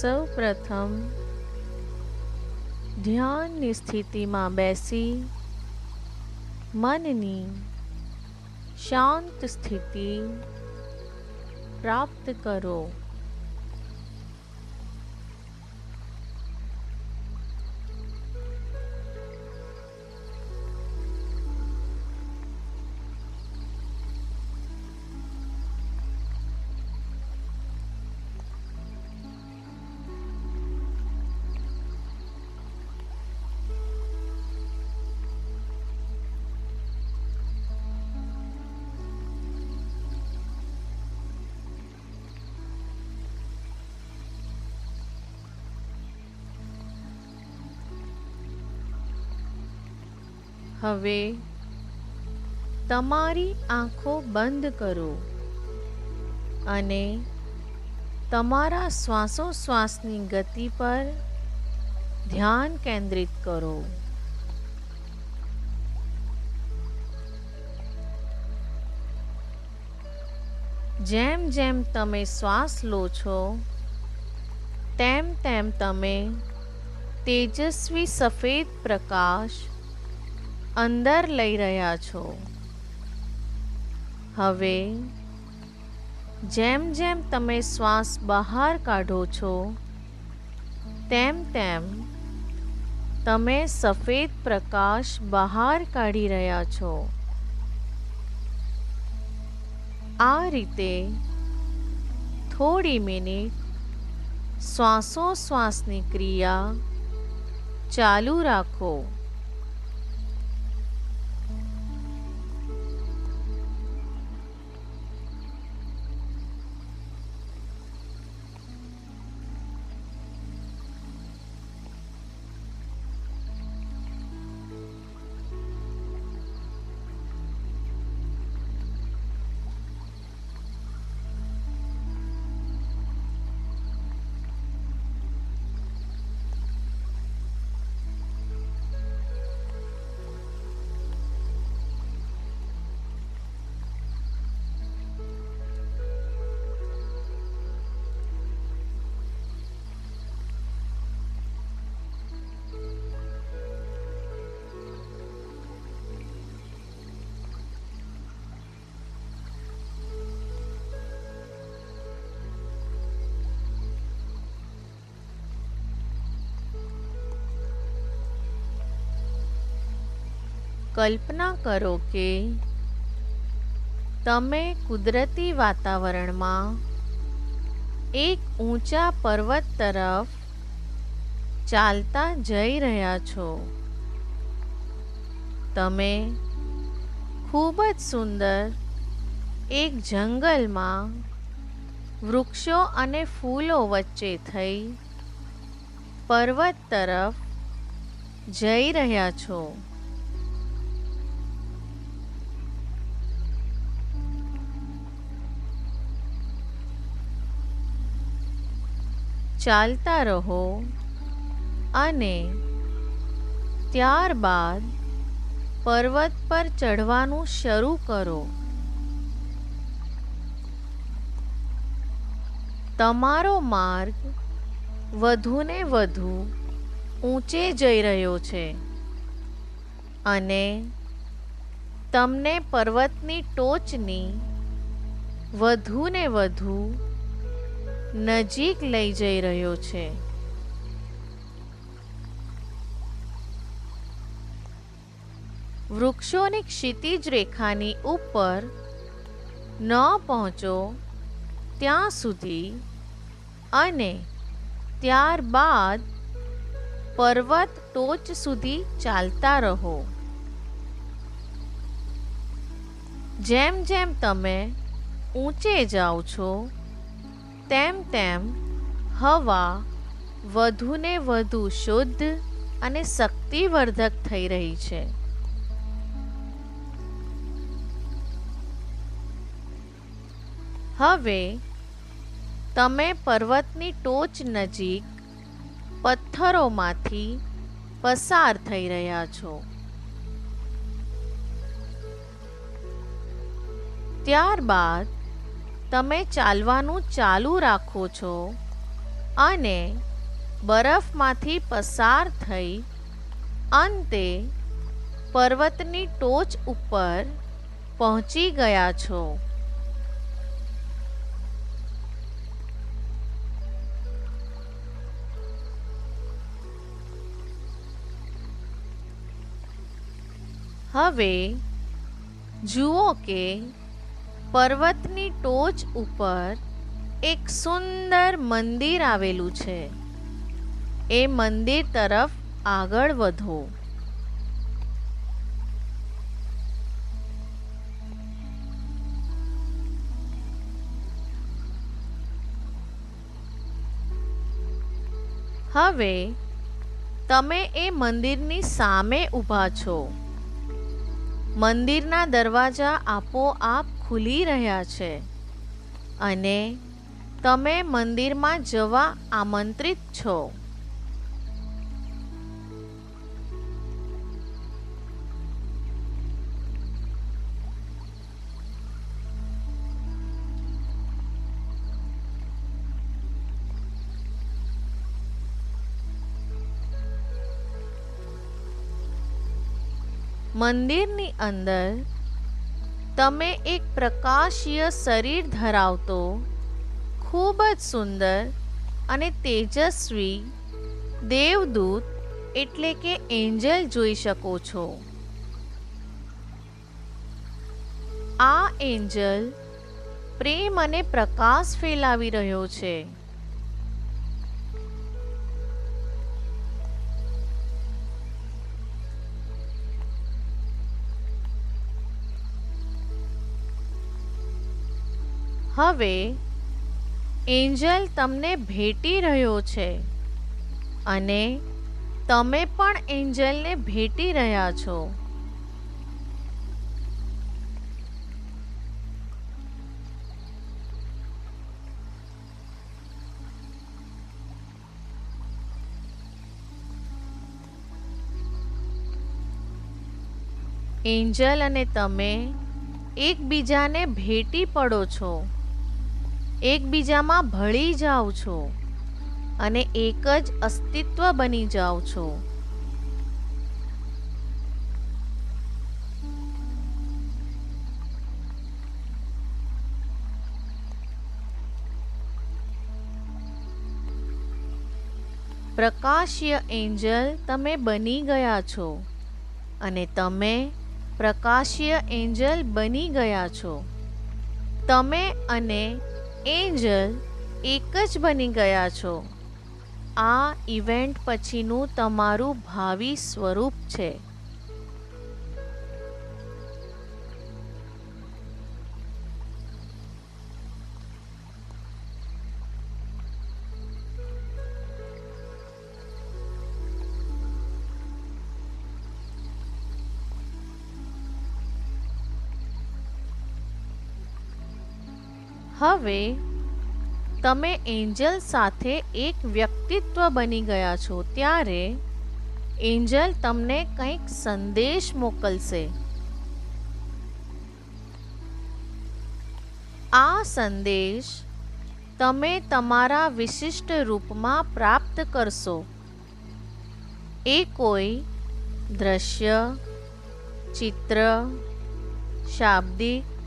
સૌ પ્રથમ ધ્યાનની સ્થિતિમાં બેસી મનની શાંત સ્થિતિ પ્રાપ્ત કરો. હવે તમારી આંખો બંધ કરો અને તમારા શ્વાસોશ્વાસની ગતિ પર ધ્યાન કેન્દ્રિત કરો. જેમ જેમ તમે શ્વાસ લો છો, તેમ તેમ તમે તેજસ્વી સફેદ પ્રકાશ અંદર લઈ રહ્યા છો. હવે, જેમ જેમ તમે શ્વાસ બહાર કાઢો છો, તેમ તેમ તમે સફેદ પ્રકાશ બહાર કાઢી રહ્યા છો. આ રીતે થોડી મિનિટ શ્વાસોશ્વાસની ક્રિયા ચાલુ રાખો. કલ્પના કરો કે તમે કુદરતી વાતાવરણમાં એક ઊંચા પર્વત તરફ ચાલતા જઈ રહ્યા છો. તમે ખૂબ જ સુંદર એક જંગલમાં વૃક્ષો અને ફૂલો વચ્ચે થઈ પર્વત તરફ જઈ રહ્યા છો. ચાલતા રહો અને ત્યારબાદ પર્વત પર ચઢવાનું શરૂ કરો. તમારો માર્ગ વધુને વધુ ઊંચે જઈ રહ્યો છે અને તમને પર્વતની ટોચની વધુને વધુ નજીક લઈ જઈ રહ્યો છે. વૃક્ષોની ક્ષિતિજ રેખાની ઉપર ન પહોંચો ત્યાં સુધી અને ત્યારબાદ પર્વત ટોચ સુધી ચાલતા રહો. જેમ જેમ તમે ઊંચે જાઓ છો તેમ તેમ હવા વધુને વધુ શુદ્ધ અને શક્તિવર્ધક થઈ રહી છે. હવે, તમે પર્વતની ટોચ નજીક પથ્થરોમાંથી પસાર થઈ રહ્યા છો. ત્યારબાદ તમે ચાલવાનું ચાલુ રાખો છો અને બરફમાંથી પસાર થઈ અંતે પર્વતની ટોચ ઉપર પહોંચી ગયા છો. હવે જુઓ કે પર્વતની ટોચ ઉપર એક સુંદર મંદિર આવેલું છે. એ મંદિર તરફ આગળ વધો. હવે તમે એ મંદિરની સામે ઊભા છો. મંદિરના દરવાજા આપોઆપ ખુલી રહ્યા છે. અને તમે મંદિરમાં જવા આમંત્રિત છો. મંદિરની અંદર તમે એક પ્રકાશીય શરીર ધરાવતો, ખૂબ જ સુંદર અને તેજસ્વી દેવદૂત એટલે કે એન્જલ જોઈ શકો છો. આ એન્જલ પ્રેમ અને પ્રકાશ ફેલાવી રહ્યો છે. હવે એન્જલ તમને ભેટી રહ્યો છે અને તમે પણ એન્જલને ભેટી રહ્યા છો. એન્જલ અને તમે એકબીજાને ભેટી પડો છો. એકબીજામાં ભળી જાઓ છો અને એક જ અસ્તિત્વ બની જાઓ છો. પ્રકાશીય એન્જલ તમે બની ગયા છો અને તમે પ્રકાશીય એન્જલ બની ગયા છો. તમે અને એન્જલ એક જ બની ગયા છો. આ ઇવેન્ટ પછીનું તમારું ભાવિ સ્વરૂપ છે. હવે, તમે એન્જલ સાથે એક વ્યક્તિત્વ બની ગયા છો, ત્યારે એન્જલ તમને કંઈક સંદેશ મોકલશે. આ સંદેશ તમે તમારા વિશિષ્ટ રૂપમાં પ્રાપ્ત કરશો. એ કોઈ દ્રશ્ય, ચિત્ર, શાબ્દિક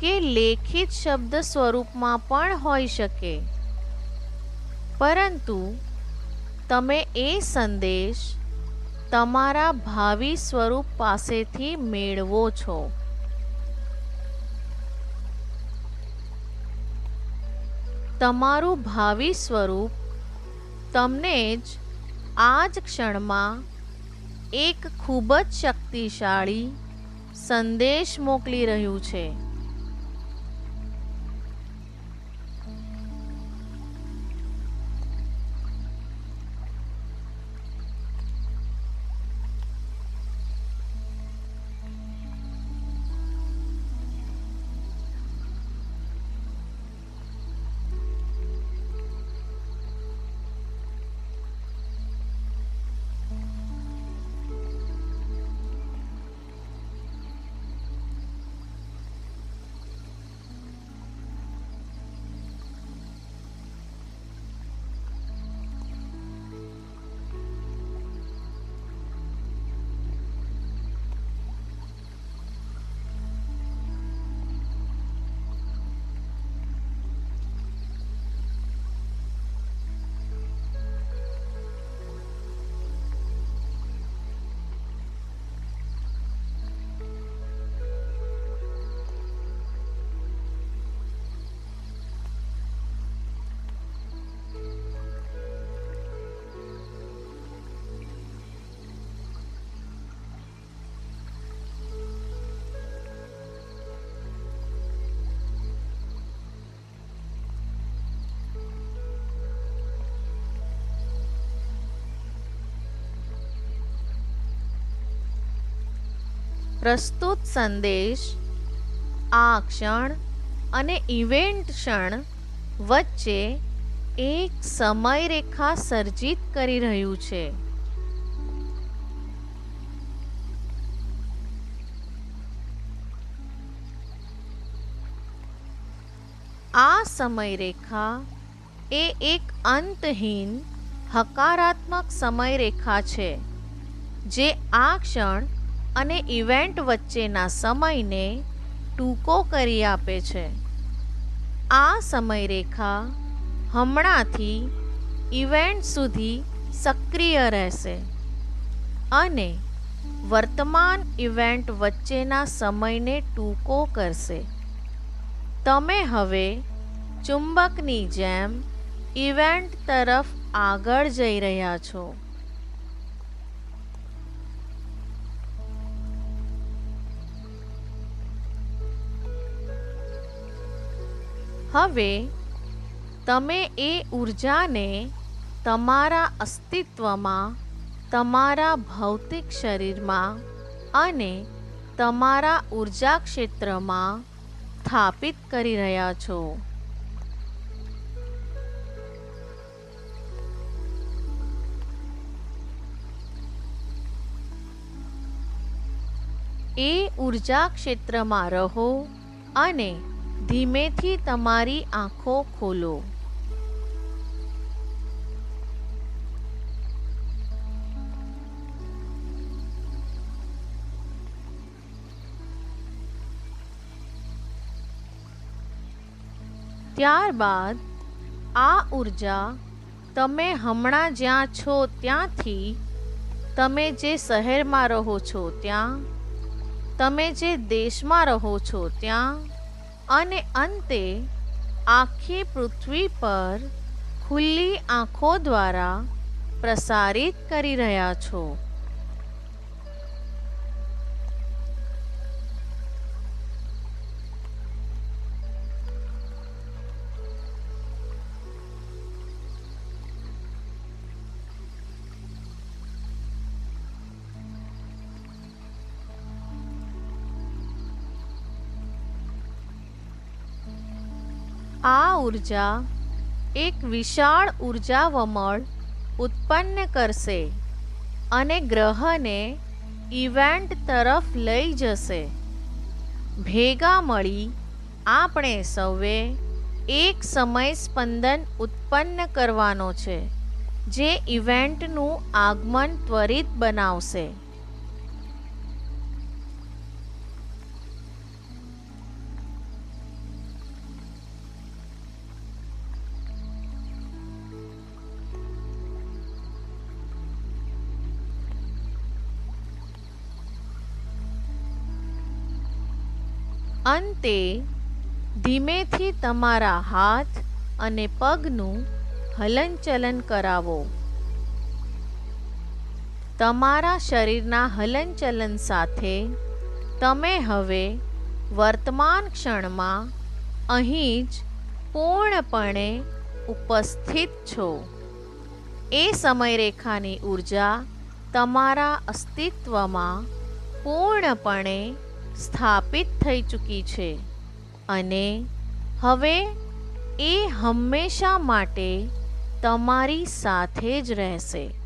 કે લેખિત શબ્દ સ્વરૂપમાં પણ હોઈ શકે. પરંતુ તમે એ સંદેશ તમારા ભાવિ સ્વરૂપ પાસેથી મેળવો છો. તમારું ભાવિ સ્વરૂપ તમને જ આ જ ક્ષણમાં એક ખૂબ જ શક્તિશાળી સંદેશ મોકલી રહ્યું છે. પ્રસ્તુત સંદેશ, આ ક્ષણ અને ઇવેન્ટ ક્ષણ વચ્ચે એક સમયરેખા સર્જિત કરી રહ્યું છે. આ સમયરેખા એ એક અંતહીન હકારાત્મક સમયરેખા છે, જે આ ક્ષણ અને ઇવેન્ટ વચ્ચેના સમયને ટૂંકો કરી આપે છે. આ સમયરેખા હમણાંથી ઇવેન્ટ સુધી સક્રિય રહેશે અને વર્તમાન ઇવેન્ટ વચ્ચેના સમયને ટૂંકો કરશે. તમે હવે ચુંબકની જેમ ઇવેન્ટ તરફ આગળ જઈ રહ્યા છો. હવે તમે એ ઉર્જાને તમારા અસ્તિત્વમાં, તમારા ભૌતિક શરીરમાં અને તમારા ઊર્જા ક્ષેત્રમાં સ્થાપિત કરી રહ્યા છો. એ ઊર્જા ક્ષેત્રમાં રહો અને ધીમેથી તમારી આંખો ખોલો ત્યારબાદ આ ઊર્જા તમે હમણાં જ્યાં છો ત્યાંથી તમે જે શહેરમાં રહો છો ત્યાં તમે જે દેશમાં રહો છો ત્યાં અને અંતે આખી પૃથ્વી પર ખુલ્લી આંખો દ્વારા પ્રસારિત કરી રહ્યા છો. ઊર્જા એક વિશાળ ઊર્જા વમળ ઉત્પન્ન કરશે અને ગ્રહને ઇવેન્ટ તરફ લઈ જશે. ભેગા મળી આપણે સૌએ એક સમય સ્પંદન ઉત્પન્ન કરવાનો છે, જે ઇવેન્ટનું આગમન ત્વરિત બનાવશે. અંતે ધીમેથી તમારા હાથ અને પગનું હલનચલન કરાવો. તમારા શરીરના હલનચલન સાથે તમે હવે વર્તમાન ક્ષણમાં અહીં જ પૂર્ણપણે ઉપસ્થિત છો. એ સમયરેખાની ઊર્જા તમારા અસ્તિત્વમાં પૂર્ણપણે સ્થાપિત થઈ ચૂકી છે. અને હવે એ હંમેશા માટે તમારી સાથે જ રહેશે.